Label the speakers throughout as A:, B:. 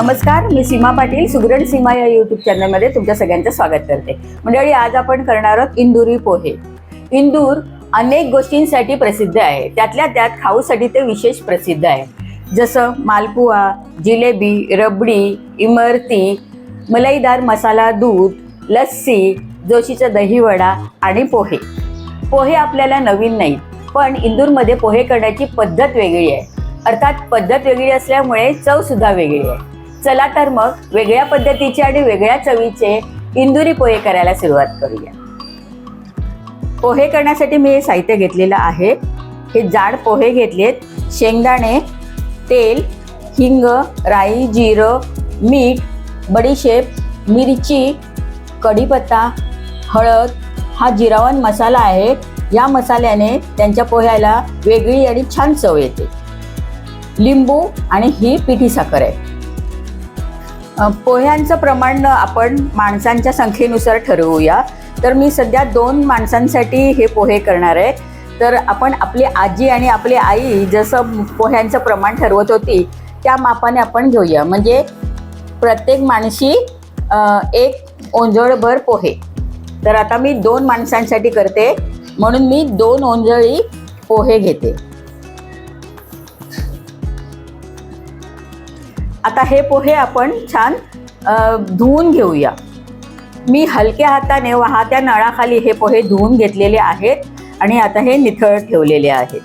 A: नमस्कार मी सीमा पाटील सुगरण सीमा या युट्यूब चॅनलमध्ये तुमच्या सगळ्यांचं स्वागत करते. मंडळी आज आपण करणार आहोत इंदुरी पोहे. इंदूर अनेक गोष्टींसाठी प्रसिद्ध आहे. त्यातल्या त्यात खाऊसाठी ते विशेष प्रसिद्ध आहे. जसं मालपुआ जिलेबी रबडी इमरती मलईदार मसाला दूध लस्सी जोशीचा दहीवडा आणि पोहे. पोहे आपल्याला नवीन नाही पण इंदूरमध्ये पोहे करण्याची पद्धत वेगळी आहे. अर्थात पद्धत वेगळी असल्यामुळे चव सुद्धा वेगळी आहे. चला तर मग वेगळ्या पद्धतीचे आणि वेगळ्या चवीचे इंदुरी पोहे करायला सुरुवात करूया. पोहे करण्यासाठी मी हे साहित्य घेतलेलं आहे. हे जाड पोहे घेतलेत. शेंगदाणे तेल हिंग राई जिरं मीठ बडीशेप मिरची कढीपत्ता हळद. हा जिरावन मसाला आहे. या मसाल्याने त्यांच्या पोह्याला वेगळी आणि छान चव येते. लिंबू आणि ही पिठी साखर आहे. पोह्यांचं प्रमाण आपण माणसांच्या संख्येनुसार ठरवूया. तर मी सध्या दोन माणसांसाठी हे पोहे करणार आहे. तर आपण आपली आजी आणि आपली आई जसं पोह्यांचं प्रमाण ठरवत होती त्या मापाने आपण घेऊया. म्हणजे प्रत्येक माणशी एक ओंजळभर पोहे. तर आता मी दोन माणसांसाठी करते. म्हणून मी दोन ओंजळी पोहे घेते. आता हे पोहे आपण छान धुवून घेऊया. मी हलक्या हाताने वाहत्या नळाखाली हे पोहे धुवून घेतलेले आहेत आणि आता हे निथळ ठेवलेले आहेत.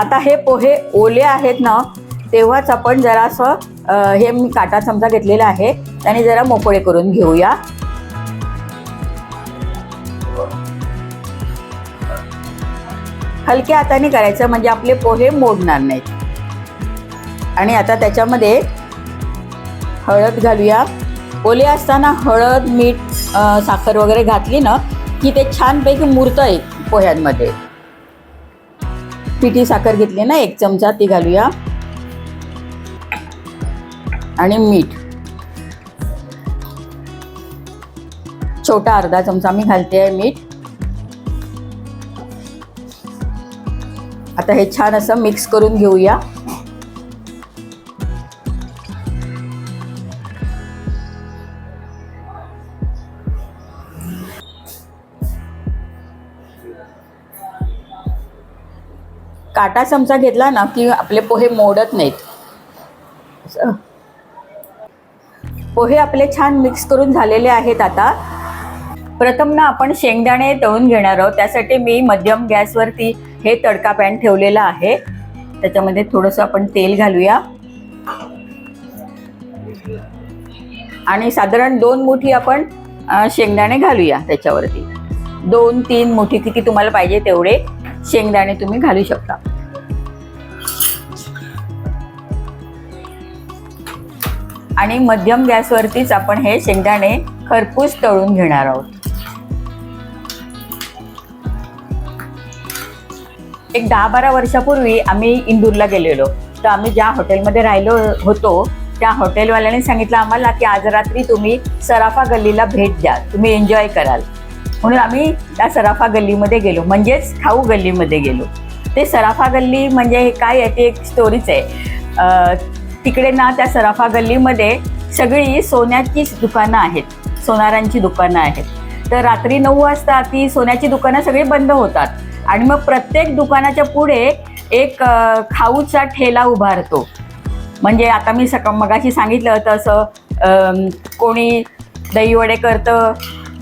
A: आता हे पोहे ओले आहेत ना तेव्हाच आपण जरासं हे मी काटा चमचा घेतलेला आहे त्याने जरा मोकळे करून घेऊया. हलक्या हाताने करायचं म्हणजे आपले पोहे मोडणार नाहीत. आणि आता त्याच्यामध्ये हळद घालूया. ओले असताना हळद मीठ साखर वगैरे घातली ना की ते छानपैकी मुरतं एक पोह्यांमध्ये. पिठी साखर घेतली ना एक चमचा ती घालूया. आणि मीठ. छोटा अर्धा चमचा मी घालते आहे मीठ. आता हे छान असं मिक्स करून घेऊया. काटा चमचा घेतला ना की आपले पोहे मोडत नाहीत. पोहे आपले छान मिक्स करून झालेले आहेत आता. प्रथम ना आपण शेंगदाणे तळून घेणार आहोत. त्यासाठी मी मध्यम गॅसवरती हे तडका पॅन ठेवलेला आहे. त्याच्यामध्ये थोडंसं आपण तेल घालूया. आणि साधारण दोन मुठी आपण शेंगदाणे घालूया त्याच्यावरती. दोन तीन मुठी किती तुम्हाला पाहिजे तेवढे. शेंगदाणे तुम्ही घालू शकता. आणि मध्यम गॅसवरतीच आपण हे शेंगदाणे खरपूस तळून घेणार आहोत. एक दहा बारा वर्षापूर्वी आम्ही इंदूरला गेलेलो. तर आम्ही ज्या हॉटेलमध्ये राहिलो होतो त्या हॉटेलवाल्याने सांगितलं आम्हाला की आज रात्री तुम्ही सराफा गल्लीला भेट द्या. तुम्ही एन्जॉय कराल. म्हणून आम्ही त्या सराफा गल्लीमध्ये गेलो. म्हणजेच खाऊ गल्लीमध्ये गेलो. ते सराफा गल्ली म्हणजे हे काय आहे? एक स्टोरीच आहे. तिकडे ना त्या सराफा गल्लीमध्ये सगळी सोन्याचीच दुकानं आहेत. सोनारांची दुकानं आहेत. तर रात्री नऊ वाजता ती सोन्याची दुकानं सगळी बंद होतात. आणि मग प्रत्येक दुकानाच्या पुढे एक खाऊचा ठेला उभारतो म्हणजे आता मी सका मगाशी सांगितलं तसं कोणी दहीवडे करतं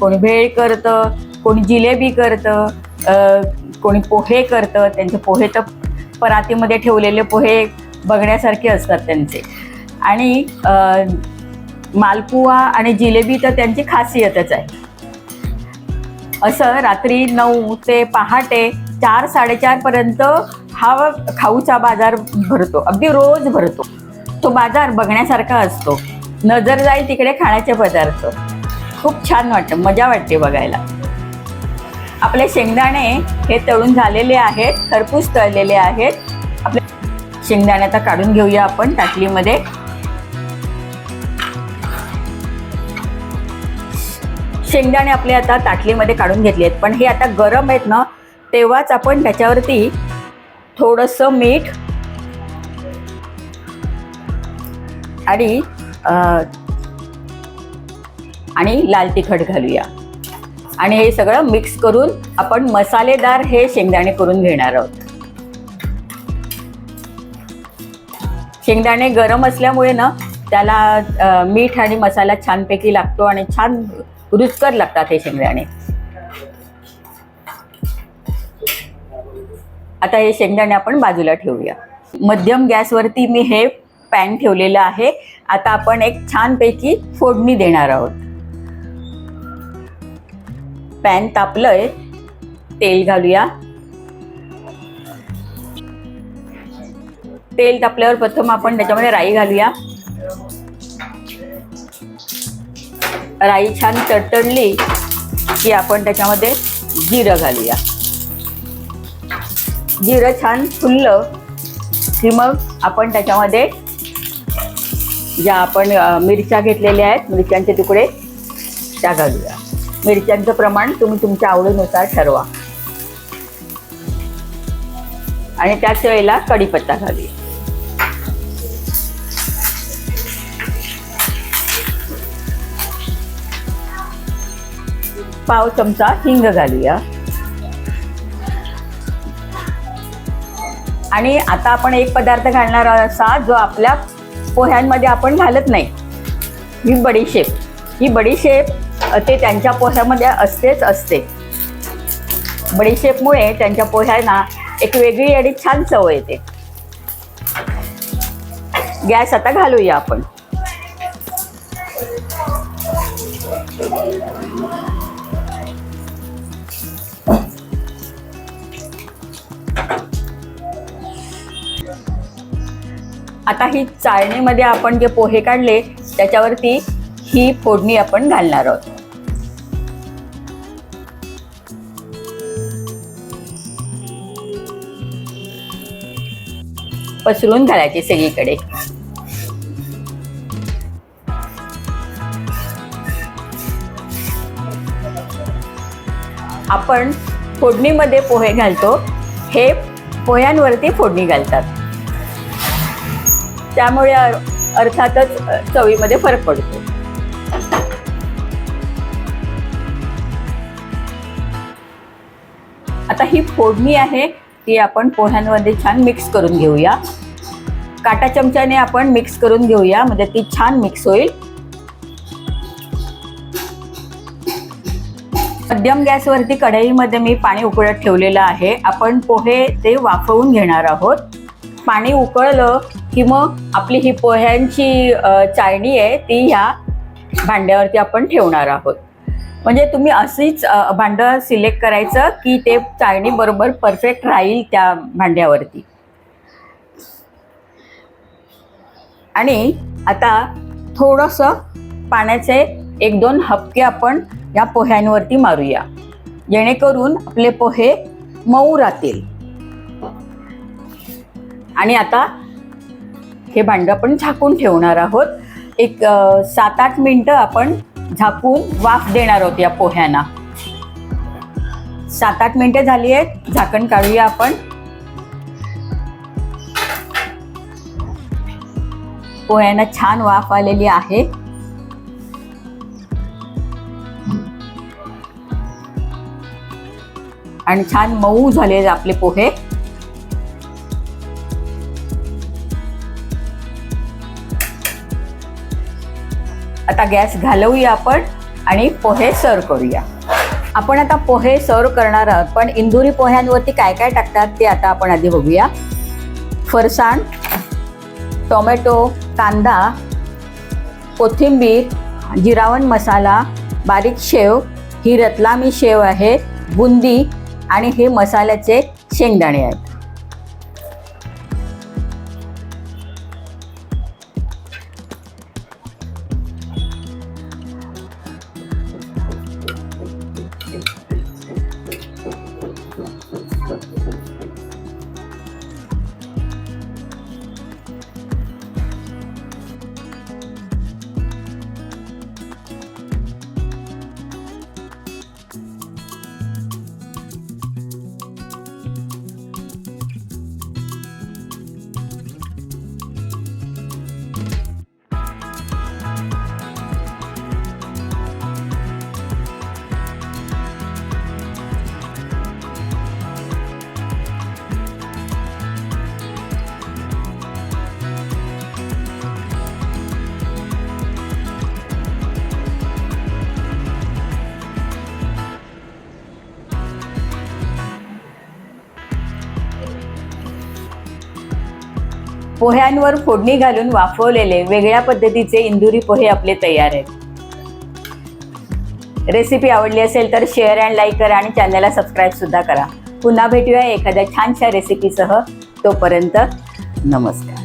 A: कोणी भेळ करतं कोणी जिलेबी करतं कोणी पोहे करतं. त्यांचे पोहे तर परातीमध्ये ठेवलेले पोहे बघण्यासारखे असतात त्यांचे. आणि मालपुवा मालपुआ आणि जिलेबी तर त्यांची खासियतच आहे. असं रात्री नऊ ते पहाटे चार साडेचारपर्यंत हा खाऊचा बाजार भरतो. अगदी रोज भरतो. तो बाजार बघण्यासारखा असतो. नजर जाईल तिकडे खाण्याचे पदार्थ. खूप छान वाटतं मजा वाटते बघायला. आपले शेंगदाणे हे तळून झालेले आहेत खरपूस तळलेले आहेत. आपले शेंगदाणे आता काढून घेऊया आपण ताटलीमध्ये शेंगदाणे आपले आता ताटलीमध्ये काढून घेतले आहेत पण हे आता गरम आहेत ना तेव्हाच आपण त्याच्यावरती थोडंसं मीठ आणि आणि लाल तिखट घालूया. आणि हे सगळं मिक्स करून आपण मसालेदार हे शेंगदाणे करून घेणार आहोत. शेंगदाणे गरम असल्यामुळे ना त्याला मीठ आणि मसाला छानपैकी लागतो आणि छान रुचकर लागतात हे शेंगदाणे. आता हे शेंगदाणे आपण बाजूला ठेवूया. मध्यम गॅसवरती मी हे पॅन ठेवलेलं आहे. आता आपण एक छानपैकी फोडणी देणार आहोत. पॅन तापलंय तेल घालूया. तेल तापल्यावर प्रथम आपण त्याच्यामध्ये राई घालूया. राई छान तडतडली की आपण त्याच्यामध्ये जिरं घालूया. जिरं छान फुललं की मग आपण त्याच्यामध्ये ज्या आपण मिरच्या घेतलेल्या आहेत मिरच्यांचे तुकडे त्या घालूया. मिरच्यांचं प्रमाण तुम्ही तुमच्या आवडीनुसार ठरवा. आणि त्याच वेळेला कढीपत्ता घालूया. पाव चमचा हिंग घालूया. आणि आता आपण एक पदार्थ घालणार आहोत असा जो आपल्या पोह्यांमध्ये आपण घालत नाही. ही बडीशेप. ही बडीशेप ते त्यांच्या पोह्यामध्ये असतेच असते. बडीशेपमुळे त्यांच्या पोह्यांना एक वेगळी आणि छान चव येते. गॅस आता घालूया आपण. आता ही चाळणीमध्ये आपण जे पोहे काढले त्याच्यावरती ही फोडणी आपण घालणार आहोत. पसरून घालायची सगळीकडे. आपण फोडणीमध्ये पोहे घालतो. हे पोह्यांवरती फोडणी घालतात. त्यामुळे अर्थातच चवीमध्ये फरक पडतो. आता ही फोडणी आहे. ती आपण पोह्यांमध्ये छान मिक्स करून घेऊया. काटा चमच्याने आपण मिक्स करून घेऊया म्हणजे ती छान मिक्स होईल. मध्यम गॅसवरती कढईमध्ये मी पाणी उकळत ठेवलेलं आहे. आपण पोहे ते वाफवून घेणार आहोत. पाणी उकळलं की मग आपली ही पोह्यांची चाळणी आहे ती ह्या भांड्यावरती आपण ठेवणार आहोत. म्हणजे तुम्ही अशीच भांडं सिलेक्ट करायचं की ते चाळणी बरोबर परफेक्ट राहील त्या भांड्यावरती. आणि आता थोडंसं पाण्याचे एक दोन हपके आपण या पोह्यांवरती मारूया. जेणेकरून आपले पोहे मऊ राहतील. आणि आता हे भांडं आपण झाकून ठेवणार आहोत. एक सात आठ मिनटं आपण झाकून वाफ देणार आहोत या पोह्यांना. सात आठ मिनिटे झाली आहेत. झाकण काढूया आपण. पोह्यांना छान वाफ आलेली आहे. आणि छान मऊ झाले आपले पोहे. आता गॅस घालवूया आपण आणि पोहे सर्व करूया. आपण आता पोहे सर्व करणार आहोत पण इंदुरी पोह्यांवरती काय काय टाकतात ते आता आपण आधी बघूया. फरसाण टोमॅटो कांदा कोथिंबीर जिरावण मसाला बारीक शेव ही रतलामी शेव आहे बुंदी आणि हे मसाल्याचे शेंगदाणे आहेत. पोह्यांवर फोडणी घालून वाफवलेले वेगळ्या पद्धतीचे इंदुरी पोहे आपले तयार आहेत. रेसिपी आवडली असेल तर शेअर अँड लाईक करा आणि चॅनलला सबस्क्राईब सुद्धा करा. पुन्हा भेटूया एखाद्या छानशा रेसिपीसह तोपर्यंत नमस्कार.